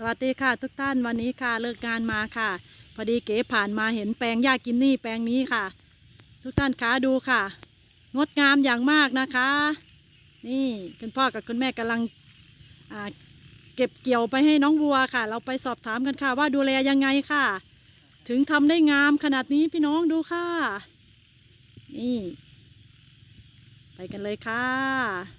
สวัสดีค่ะ ทุกท่านวันนี้ค่ะเลิกงานมาค่ะ พอดีเก๋ผ่านมาเห็นแปลงหญ้ากินนี่แปลงนี้ค่ะ ทุกท่านคะดูค่ะ งดงามอย่างมากนะคะ นี่คุณพ่อกับคุณแม่กำลังเก็บเกี่ยวไปให้น้องวัวค่ะ เราไปสอบถามกันค่ะ ว่าดูแลยังไงค่ะ ถึงทำได้งามขนาดนี้พี่น้องดูค่ะ นี่ ไปกันเลยค่ะ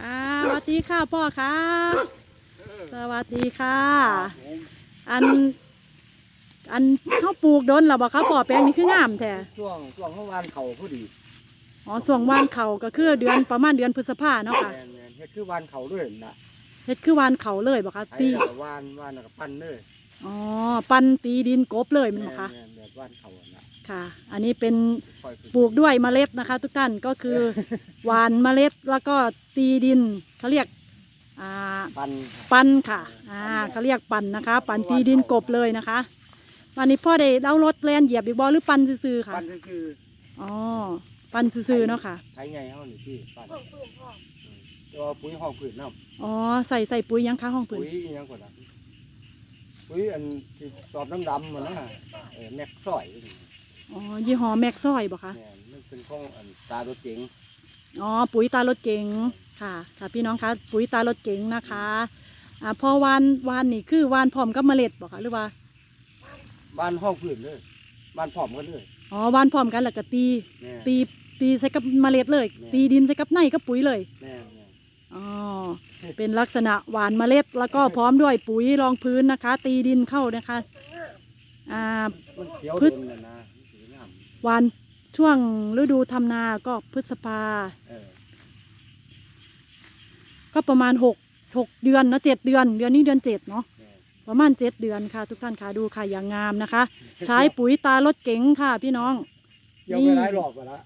ค่ะสวัสดีค่ะพ่อค่ะสวัสดีค่ะ อัน อันเขาปลูกโดนหรอบ่คะพ่อแปลงนี้คืองามแท้ช่วงช่วงเมื่อวานเขาพอดีอ๋อส่วงวานเขาก็คือเดือนประมาณเดือนพฤษภาเนาะค่ะแม่นแม่นเฮ็ดคือวานเขาด้วยนะเฮ็ดคือวานเขาเลยบ่คะไอ้ตีแล้วก็วานวานแล้วก็ปั้นเลยอ๋อปันตีดินกบเลยแมันบ่คะแม่นแบบวานเขาอะนะ ค่ะ อันนี้เป็นค่อยๆปลูกด้วยเมล็ดนะคะ ทุกท่านก็คือหวานเมล็ดแล้วก็ตีดินเขาเรียกอ่าปั้นปันค่ะอ่าเขาเรียกปันนะคะ ปันตีดินกบเลยนะคะ วันนี้พ่อได้เอารถแลนเหยียบอีกบอหรือปันซื่อๆค่ะปั้นก็คืออ๋อปันซื่อๆเนาะค่ะไถไงเฮานี่พี่ปั้นอืมตัวปุ๋ยห้องผืนน้ำอ๋อใส่ใส่ปุ๋ยยังคะห้องปุ๋ผืยนอิหยังก่อนนะปุ๋ยอันที่ตอบดำๆมันนะเออแม็กซอย อ๋อยี่ห้อแม็กซอยบ่คะ แม่นมันเป็นของอันตารถเจ๋งอ๋อปุ๋ยตารถเก๋งค่ะ ค่ะพี่น้องคะปุ๋ยตารถเก๋งนะคะอ่าพอวานวานนี่คือวานพร้อมกับเมล็ดบ่คะหรือว่าบ้านห้องผืนเลยบ้านพร้อมกันเลยอ๋อวานพร้อมกันแล้วก็ตี แม่น ตีตีใส่กับเมล็ดเลย แม่ ตีดินใส่กับในกับปุ๋ยเลยแม่นแม่น อ๋อเป็นลักษณะหวานเมล็ด แล้วก็พร้อมด้วยปุ๋ยรองพื้นนะคะ ตีดินเข้านะคะอ่า มันเขียวพืโดชนน่ะนะมันสวยงาม หวานช่วงฤดูทำนาก็พฤษภา เออก็ประมาณหกหกเดือนเนาะเจ็ดเดือน เดือนนี้เดือนเจ็ดเนาะแม่นประมาณเจ็ดเดือนค่ะ ทุกท่านค่ะดูค่ะอย่างงามนะคะ ใช้ปุ๋ยตารถเก๋งค่ะ พี่น้อง เกี่ยวไปหลายรอบไปละ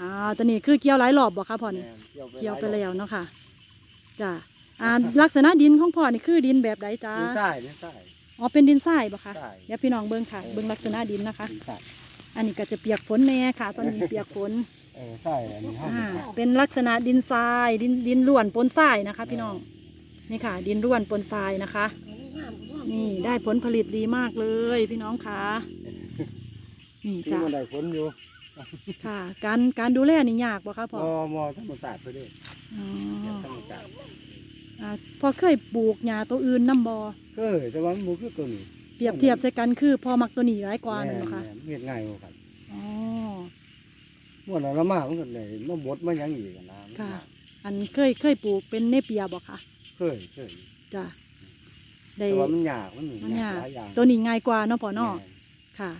อ่าตอนนี้คือเกี่ยวหลายรอบบ่คะพ่อนี่ แม่นเกี่ยวไปหาแล้รอบวเนาะค่ะจ้ะอ่าลักษณะดินของพ่อนี่คือดินแบบใดจ้าดินทรายดินทรายอ๋อเป็นดินทรายบ่คะทรายเดี๋ยวพี่น้องเบิ้งค่ะเบิ้งลักษณะดินนะคะ ดินทราย อันนี้ก็จะเปียกฝนแน่ค่ะ ตอนนี้เปียกฝนเออทรายอันนี้ห้องอ่าดินทรายเป็นลักษณะดินทราย ดินดินร่วนปนทรายนะคะ พี่น้องนี่ค่ะ ดินร่วนปนทรายนะคะ นี่ได้ผลผลิตดีมากเลย พี่น้องค่ะนี่ที่จ้ะมันได้ผลอยู่ค่ะ การการดูแลนี่ยากบ่คะพ่อมอมอธรรมศาสตร์ไปด้วยอ๋อธรรมศาสตร์อ่าพอเคยปลูกหญ้าตัวอื่นน้ำบอเคยแต่ว่ามันบ่คือตัวนี้ เปรียบเทียบใส่กันคือพอมักตัวนี้ร้ายกว่าแม่นบ่คะแม่นเฮ็ดง่ายกว่ากันอ๋อ ม่วนเราละมามันก็ได้มาบดมาหยังอีกอะนะมันค่ะยากอันเคยเคยปลูกเป็นเนเปียบ่คะเคยเคยจ้ะได้ แต่ว่ามันยากมันมันยาก หลายอย่างตัวนี้ง่ายกว่าเนาะพ่อเนาะแม่นค่ะ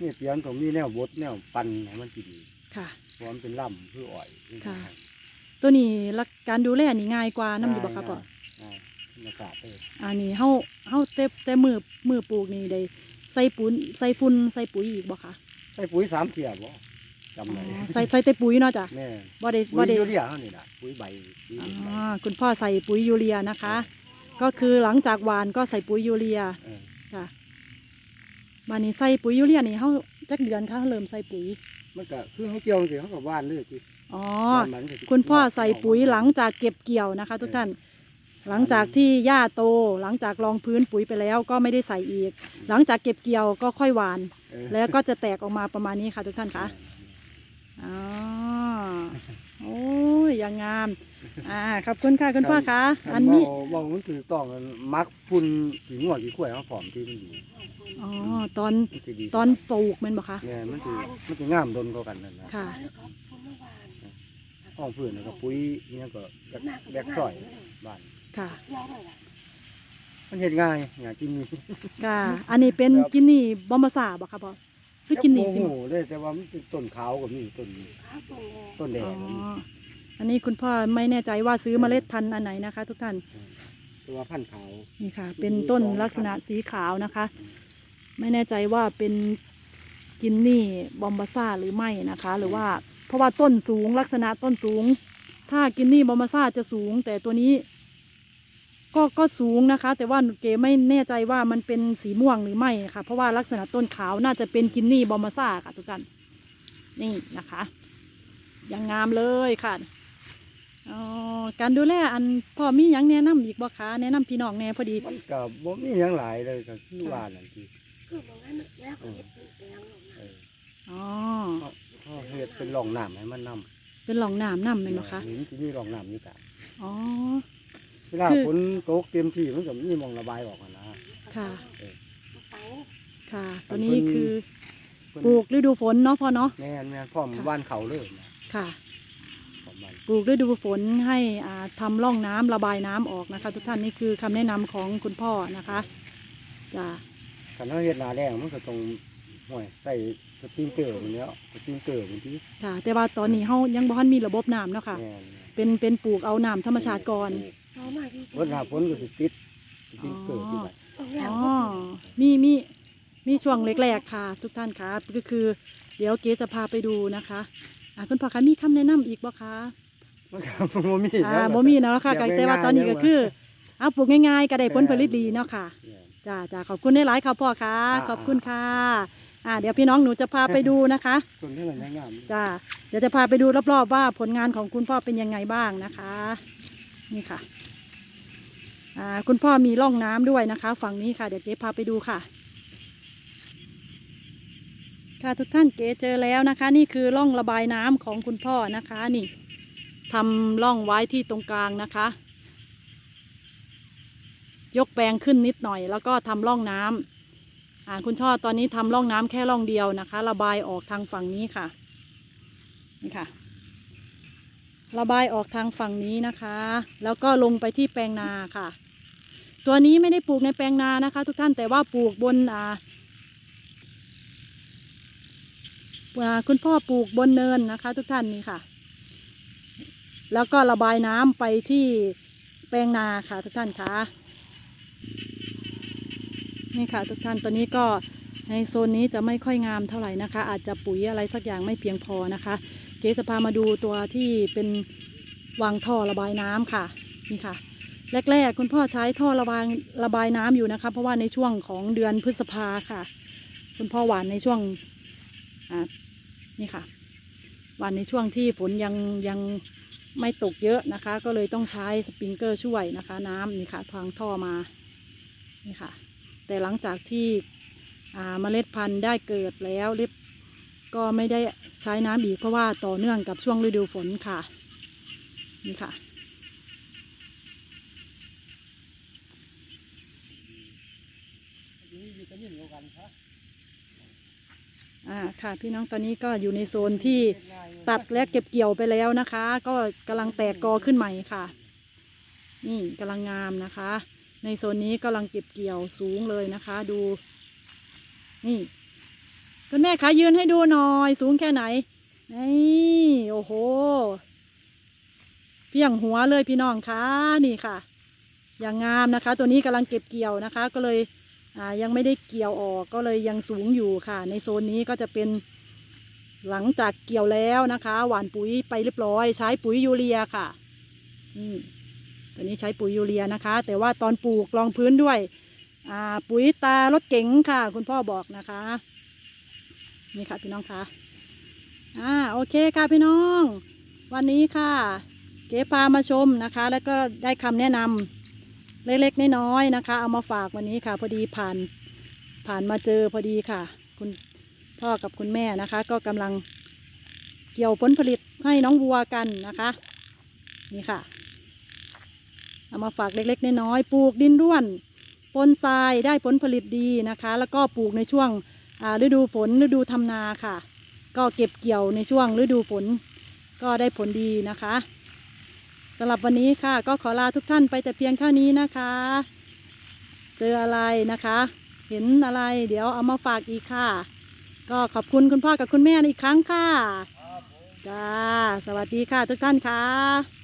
นี่เปลี่ยนตรงนี้แนวบดแนวปั่นให้มันสิดีค่ะ เพราะมันเป็นลำคืออ้อยค่ะ ตัวนี้ลักการดูแลนี่ง่ายกว่าน้ำอยู่บ่คะพ่อง่าย ธรรมศาสตร์เอออันนี้เฮาเฮาเต็แต่มือมือปลูกนี่ได้ใส่ปุ๋ยใส่ฝุ่นใส่ปุ๋ยอีกบ่คะใส่ปุ๋ยสามเทียบบ่จำอ๋ได้อใส่ใส่แต่ปุ๋ยเนาะจ้ะแม่บ่ได้ปุ๋บ่ยได้ ยูเรียเฮานี่ล่ะปุ๋ยใบปุ๋ยอ๋ใบอคุณพ่อใส่ปุ๋ยยูเรียนะคะ ก็คือหลังจากหวานก็ใส่ปุ๋ยยูเรียเออค่ะวันนี้ใส่ปุ๋ยยูเรียนี่เฮาจักเดือนคะเริ่มใส่ปุ๋ยมันก็คือเขาเกี่ยวสิเขาก็ว่านเลยสิอ๋อ ว่านมันก็สิคุณพ่อใส่ปุ๋ยหลังจากเก็บเกี่ยวนะคะ ทุกท่าน หลังจากที่หญ้าโตหลังจากรองพื้นปุ๋ยไปแล้วก็ไม่ได้ใส่อีก หลังจากเก็บเกี่ยวก็ค่อยหวาน เออ แล้วก็จะแตกออกมาประมาณนี้ค่ะทุกท่านคะอ๋อโอ้ยอย่างงามอ่าขอบคุณค่ะคุณพ่อคะอันนี้เว้าเว่ามันถือต้องกันมักพุ่นสีงัวสีข้วยเขาผอมที่มันดีอ๋อตอนมันสิดีตอนปลูกแมันบ่คะเนี่ยมันถือมันถืองามดนเข้ากันนั่นนะค่ะ ห้องพื้นแล้วก็ปุ๋ยเนี่ยก็แบกแบกซอยบ้าน ค่ะมันเห็ดง่ายอยากกินนี่ค่ะ อันนี้เป็นกินนี่บอมบาซาบ่คะพ่อคือกินนี่สิโอ้โหเลยแต่ว่ามันเป็นต้นขาวกับนี่ต้นต้นแดอ๋งออันนี้คุณพ่อไม่แน่ใจว่าซื้อเมล็ดพันธุ์อันไหนนะคะ ทุกท่าน ตัวาพันธุ์ขาวนี่ค่ะ เป็นต้นลักษณะสีขาวนะคะ ไม่แน่ใจว่าเป็นกินนี่บอมบาซ่าหรือไม่นะคะ หรือว่าเพราะว่าต้นสูงลักษณะต้นสูง ถ้ากินนี่บอมบาซ่าจะสูง แต่ตัวนี้ ก็ก็สูงนะคะ แต่ว่าเก๋ไม่แน่ใจว่ามันเป็นสีม่วงหรือไม่ค่ะ เพราะว่าลักษณะต้นขาวน่าจะเป็นกินนี่บอมบาซ่าค่ะทุกท่านนี่นะคะอย่างงามเลยค่ะอ๋อการดูแลอันพ่อมีหยังแนะนำอีกบ่คะแนะนำพี่น้องแหน่พอดีมันก็บ่มีหยังหลายเลยก็คือว่านั่นที่คือบอกให้มันเสียก็เฮ็ดเป็นแปลงลงเอนะออ๋อเขาเฮ็ดเป็นร่องน้ำให้มันนำเป็นหลองน้ำน้ำเป็นบ่คะหินที่มีร่องน้ำนี่กะอ๋อ เวลาคือฝนตกเต็มที่มันก็มีหมองระบายออกอะนะค่ะเสาค่ะอัตัวนนี้เพิ่นคือเพิ่นปลูกฤดูฝนเนาะพ่อเนาะแม่นแม่นพร้อมค่ะบ้านเขาเลยนะค่ะพร้อมบ้านปลูกฤดูฝนให้อ่าทำร่องน้ำระบายน้ำออกนะคะ ทุกท่านนี่คือคำแนะนำของคุณพ่อนะคะจ้ะคันเฮาเฮ็ดนาแรงมันก็ต้องห่วยใส่สปริงเกอร์มันแล้วสปริงเกอร์บางทีค่ะ แต่ว่าตอนนี้เฮายังบ่ทันมีระบบน้ำเนาะค่ะ แม่นเป็นเป็นปลูกเอาน้ำธรรมชาติก่อน เอามาที่เพิ่นหาฝนก็สิติดสปริงเกอร์ที่ไหนต้องแล้วอ๋อ มีมีมีช่วงแรกๆค่ะ ทุกท่านคะก็คือ เดี๋ยวเก๋จะพาไปดูนะคะอ่าคุณพ่อคะมีคำแนะนำอีกบ่คะมันก็บ่มีอ่าแล้วบ่มีเนาะค่ะอยากแต่ว่าตอนนี้ก็ง่ายๆคือ เอาปลูกง่ายๆก็ได้ผลผลิตดีเนาะค่ะแม่นจ้าจ้าขอบคุณได้หลายค่ะพ่อค่ะอ่าขอบคุณค่ะอ่าเดี๋ยวพี่น้องหนูจะพาไปดูนะคะส่วนนี้มันยังงามจ้าเดี๋ยวจะพาไปดูรอบๆว่าผลงานของคุณพ่อเป็นยังไงบ้างนะคะ นี่ค่ะคุณพ่อมีร่องน้ำด้วยนะคะ ฝั่งนี้ค่ะ เดี๋ยวเจ๊พาไปดูค่ะ ค่ะทุกท่านเก๋เจอแล้วนะคะ นี่คือร่องระบายน้ำของคุณพ่อนะคะนี่ทำร่องไว้ที่ตรงกลางนะคะ ยกแปลงขึ้นนิดหน่อย แล้วก็ทำร่องน้ำอ่าคุณช่อตอนนี้ทำร่องน้ำแค่ร่องเดียวนะคะ ระบายออกทางฝั่งนี้ค่ะนี่ค่ะ ระบายออกทางฝั่งนี้นะคะ แล้วก็ลงไปที่แปลงนาค่ะ ตัวนี้ไม่ได้ปลูกในแปลงนานะคะ ทุกท่านแต่ว่าปลูกบนอ่าคุณพ่อปลูกบนเนินนะคะ ทุกท่านนี่ค่ะ แล้วก็ระบายน้ำไปที่แปลงนาค่ะ ทุกท่านคะนี่ค่ะ ทุกท่านตัวนี้ก็ในโซนนี้จะไม่ค่อยงามเท่าไหร่นะคะ อาจจะปุ๋ยอะไรสักอย่างไม่เพียงพอนะคะ เจ๊จะพามาดูตัวที่เป็นวางท่อระบายน้ำค่ะนี่ค่ะ แรกๆ คุณพ่อใช้ท่อระบายระบายน้ำอยู่นะคะ เพราะว่าในช่วงของเดือนพฤษภาค่ะ คุณพ่อหวานในช่วงอ่านี่ค่ะหวานในช่วงที่ฝนยังยังไม่ตกเยอะนะคะ ก็เลยต้องใช้สปริงเกอร์ช่วยนะคะ น้ำนี่ค่ะทางท่อมานี่ค่ะ แต่หลังจากที่เมล็ดพันธุ์ได้เกิดแล้วเรียบ ก็ไม่ได้ใช้น้ำอีกเพราะว่าต่อเนื่องกับช่วงฤดูฝนค่ะ นี่ค่ะ อ่าค่ะพี่น้องตอนนี้ก็อยู่ในโซนที่ตัดและเก็บเกี่ยวไปแล้วนะคะ ก็กำลังแตกกอขึ้นใหม่ค่ะ นี่กำลังงามนะคะ ในโซนนี้กำลังเก็บเกี่ยวสูงเลยนะคะ ดู นี่ คุณแม่คะยืนให้ดูหน่อย สูงแค่ไหนนี่โอ้โห เพียงหัวเลยพี่น้องคะนี่ค่ะ อย่างงามนะคะ ตัวนี้กำลังเก็บเกี่ยวนะคะ ก็เลยอ่ายังไม่ได้เกี่ยวออกก็เลยยังสูงอยู่ค่ะ ในโซนนี้ก็จะเป็นหลังจากเกี่ยวแล้วนะคะ หว่านปุ๋ยไปเรียบร้อย ใช้ปุ๋ยยูเรียค่ะนี่ตัวนี้ใช้ปุ๋ยยูเรียนะคะ แต่ว่าตอนปลูกรองพื้นด้วยอ่าปุ๋ยตารถเก๋งค่ะ คุณพ่อบอกนะคะ นี่ค่ะพี่น้องคะอ่าโอเคค่ะพี่น้อง วันนี้ค่ะ เก๋พามาชมนะคะ แล้วก็ได้คำแนะนำเล็กๆน้อยๆนะคะ เอามาฝากวันนี้ค่ะ พอดีผ่านผ่านมาเจอพอดีค่ะ คุณพ่อกับคุณแม่นะคะ ก็กำลังเกี่ยวผลผลิตให้น้องวัวกันนะคะ นี่ค่ะ เอามาฝากเล็กๆน้อยๆปลูกดินร่วนปนทรายได้ผลผลิตดีนะคะ แล้วก็ปลูกในช่วง ฤดูฝนฤดูทำนาค่ะ ก็เก็บเกี่ยวในช่วงฤดูฝนก็ได้ผลดีนะคะสำหรับวันนี้ค่ะ ก็ขอลาทุกท่านไปแต่เพียงเท่านี้นะคะ เจออะไรนะคะ เห็นอะไร เดี๋ยวเอามาฝากอีกค่ะ ก็ขอบคุณคุณพ่อกับคุณแม่อีกครั้งค่ะจ้าสวัสดีค่ะทุกท่านค่ะ